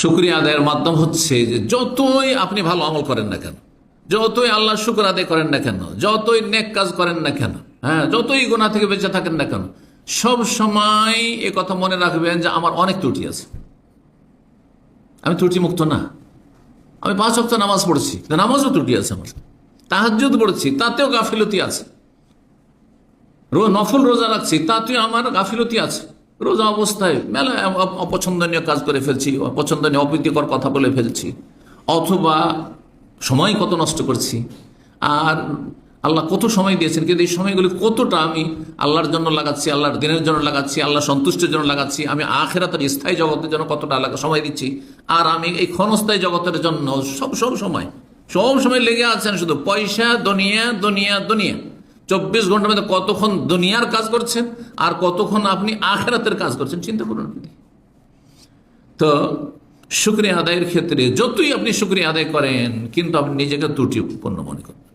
শুক্রিয়া আদায়ের মাধ্যম হচ্ছে যে যতই আপনি ভালো আমল করেন না কেন, যতই আল্লাহ শুক্র আদায় করেন না কেন, যতই নেক কাজ করেন না কেন হ্যাঁ যতই গোনা থেকে বেঁচে থাকেন না কেন, সব সময় এ কথা মনে রাখবেন যে আমার অনেক ত্রুটি আছে। আমি ত্রুটি মুক্ত না। আমি পাঁচ সপ্তাহ নামাজ পড়ছি নামাজও ত্রুটি আছে আমার। তাহাজ্জুদ পড়ছি, তাতেও গাফিলতি আছে। নফল রোজা রাখছি, তাতেও আমার গাফিলতি আছে। রোজা অবস্থায় মেলা অপছন্দনীয় কাজ করে ফেলছি, অপছন্দনীয়, অপ্রীতিকর কথা বলে ফেলছি, অথবা সময় কত নষ্ট করছি, আর আল্লাহ কত সময় দিয়েছেন, কিন্তু এই সময়গুলি কতটা আমি আল্লাহর জন্য লাগাচ্ছি, আল্লাহর দিনের জন্য লাগাচ্ছি আল্লাহ সন্তুষ্টের জন্য লাগাচ্ছি, আমি আখেরাতের স্থায়ী জগতের জন্য কতটা লাগা সময় দিচ্ছি, আর আমি এই ক্ষণস্থায়ী জগতের জন্য সব সব সময় সব সময় লেগে আছেন শুধু পয়সা, দুনিয়া দুনিয়া দুনিয়া। চব্বিশ ঘণ্টার মধ্যে কতক্ষণ দুনিয়ার কাজ করছেন আর কতক্ষণ আপনি আখেরাতের কাজ করছেন, চিন্তা করুন আপনি। তো শুক্রিয়া আদায়ের ক্ষেত্রে যতই আপনি শুক্রিয়া আদায় করেন, কিন্তু আপনি নিজেকে ত্রুটিপূর্ণ মনে করেন।